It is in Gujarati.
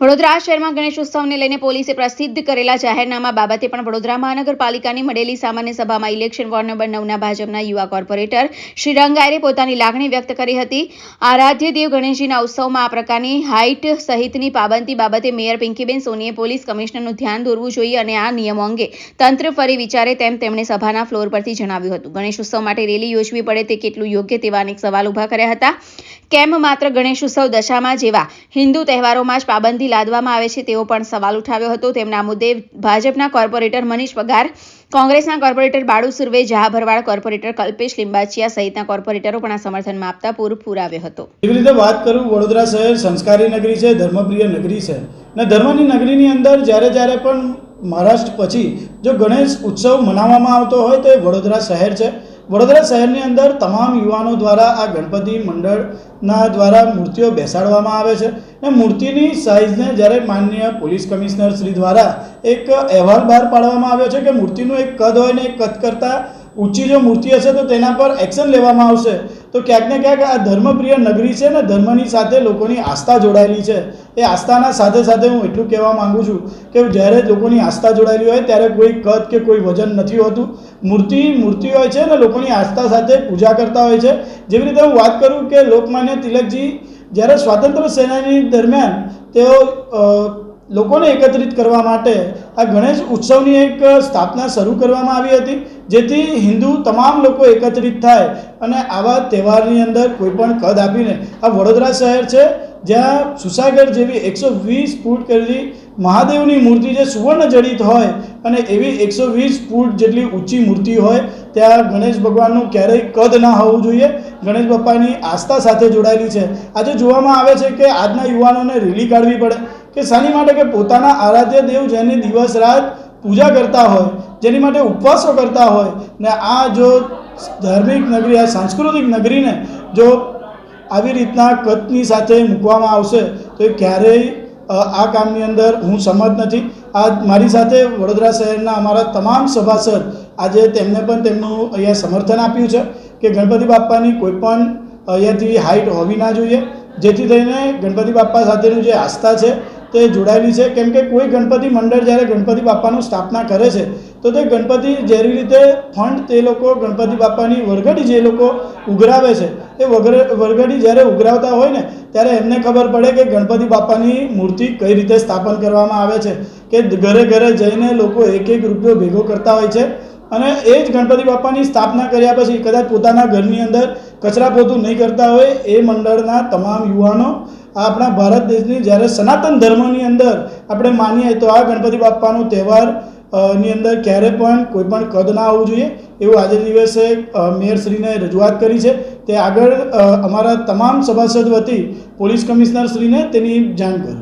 વડોદરા શહેરમાં ગણેશ ઉત્સવને લઈને પોલીસે પ્રસિદ્ધ કરેલા જાહેરનામા બાબતે પણ વડોદરા મહાનગરપાલિકાની મળેલી સામાન્ય સભામાં ઇલેક્શન વોર્ડ નંબર નવના ભાજપના યુવા કોર્પોરેટર શ્રી રંગાયરે પોતાની લાગણી વ્યક્ત કરી હતી. આરાધ્ય દેવ ગણેશજીના ઉત્સવમાં આ પ્રકારની હાઇટ સહિતની પાબંદી બાબતે મેયર પિંકીબેન સોનીએ પોલીસ કમિશનરનું ધ્યાન દોરવું જોઈએ અને આ નિયમો અંગે તંત્ર ફરી વિચારે તેમ તેમણે સભાના ફ્લોર પરથી જણાવ્યું હતું. ગણેશ ઉત્સવ માટે રેલી યોજવી પડે તે કેટલું યોગ્ય તેવા અનેક સવાલ ઊભા કર્યા હતા. કેમ માત્ર ગણેશ ઉત્સવ દશામાં જેવા હિન્દુ તહેવારોમાં જ પાબંદી લાદવામાં આવે છે તેવો પણ સવાલ ઉઠાવ્યો હતો. તેમના મુદ્દે ભાજપના કોર્પોરેટર મનીષ પગાર, કોંગ્રેસના કોર્પોરેટર બાળુ સુરવે જહા ભરવાડ કોર્પોરેટર કલ્પેશ લિંબાચિયા સહિતના કોર્પોરેટરો પણ આ સમર્થનમાં આપતા પૂર પુરાવ્યો હતો. એવી રીતે વાત કરું, વડોદરા શહેર સંસ્કારી નગરી છે, ધર્મપ્રિય નગરી છે. ને ધર્મની નગરીની અંદર જ્યારે જ્યારે પણ મહારાષ્ટ્ર પછી જો ગણેશ ઉત્સવ મનાવવામાં આવતો હોય તો એ વડોદરા શહેર છે. વડોદરા શહેરની અંદર તમામ યુવાનો દ્વારા આ ગણપતિ મંડળના દ્વારા મૂર્તિઓ બેસાડવામાં આવે છે ને મૂર્તિની સાઇઝને જ્યારે માનનીય પોલીસ કમિશનર શ્રી દ્વારા એક અહેવાલ બહાર પાડવામાં આવ્યો છે કે મૂર્તિનું એક કદ હોય ને એ કદ કરતાં ઊંચી જો મૂર્તિ હશે તો તેના પર એક્શન લેવામાં આવશે. તો ક્યાંક ને ક્યાંક આ ધર્મપ્રિય નગરી છે ને ધર્મની સાથે લોકોની આસ્થા જોડાયેલી છે. એ આસ્થાના સાથે સાથે હું એટલું કહેવા માંગુ છું કે જ્યારે લોકોની આસ્થા જોડાયેલી હોય ત્યારે કોઈ કદ કે કોઈ વજન નથી હોતું. મૂર્તિ મૂર્તિ હોય છે ને લોકોની આસ્થા સાથે પૂજા કરતા હોય છે. જેવી રીતે હું વાત કરું કે લોકમાન્ય તિલકજી જ્યારે સ્વાતંત્ર્ય સેનાની દરમિયાન તેઓ લોકોને એકત્રિત કરવા માટે આ ગણેશ ઉત્સવની એક સ્થાપના શરૂ કરવામાં આવી હતી, જેથી હિન્દુ તમામ લોકો એકત્રિત થાય અને આવા તહેવારની અંદર કોઈ પણ કદ આપીને, આ વડોદરા શહેર છે, જ્યાં સુસાગર જેવી એકસો વીસ ફૂટ કરેલી મહાદેવની મૂર્તિ જે સુવર્ણ જડિત હોય અને એવી એકસો વીસ ફૂટ જેટલી ઊંચી મૂર્તિ હોય, ત્યાં ગણેશ ભગવાનનું ક્યારેય કદ ના હોવું જોઈએ. ગણેશ બાપાની આસ્થા સાથે જોડાયેલી છે. આજે જોવામાં આવે છે કે આજના યુવાનોને રેલી કાઢવી પડે કે શાની માટે કે પોતાના આરાધ્ય દેવ જેને દિવસ રાત પૂજા કરતા હોય, જેની માટે ઉપવાસો કરતા હોય, ને આ જો ધાર્મિક નગરી, આ સાંસ્કૃતિક નગરીને જો આવી રીતના કદની સાથે મૂકવામાં આવશે, તો એ ક્યારેય આ કામની અંદર હું સંમત નથી. આ મારી સાથે વડોદરા શહેરના અમારા તમામ સભાસદ આજે તેમને પણ તેમનું અહીંયા સમર્થન આપ્યું છે કે ગણપતિ બાપ્પાની કોઈ પણ અહીંયાથી હાઇટ હોવી ના જોઈએ. જેથી થઈને ગણપતિ બાપ્પા સાથેનું જે આસ્થા છે તે જોડાયેલી છે. કેમ કે કોઈ ગણપતિ મંડળ જ્યારે ગણપતિ બાપાની સ્થાપના કરે છે, તો તે ગણપતિ જેવી રીતે ફંડ તે લોકો ગણપતિ બાપ્પાની વરઘડી જે લોકો ઉઘરાવે છે, એ વરઘડી જ્યારે ઉઘરાવતા હોય ને, ત્યારે એમને ખબર પડે કે ગણપતિ બાપ્પાની મૂર્તિ કઈ રીતે સ્થાપન કરવામાં આવે છે, કે ઘરે ઘરે જઈને લોકો એક એક રૂપિયો ભેગો કરતા હોય છે. અને એ જ ગણપતિ બાપ્પાની સ્થાપના કર્યા પછી કદાચ પોતાના ઘરની અંદર કચરા પોતું નહીં કરતા હોય, એ મંડળના તમામ યુવાનો આપણા ભારત દેશની જ્યારે સનાતન ધર્મની અંદર આપણે માનીએ તો આ ગણપતિ બાપ્પાનો તહેવારની અંદર ક્યારે પણ કોઈ પણ કદ ના આવવું જોઈએ એવું આજે દિવસે મેયરશ્રીને રજૂઆત કરી છે. તે આગળ અમારા તમામ સભાસદ વતી પોલીસ કમિશનરશ્રીને તેની જાણ કરે.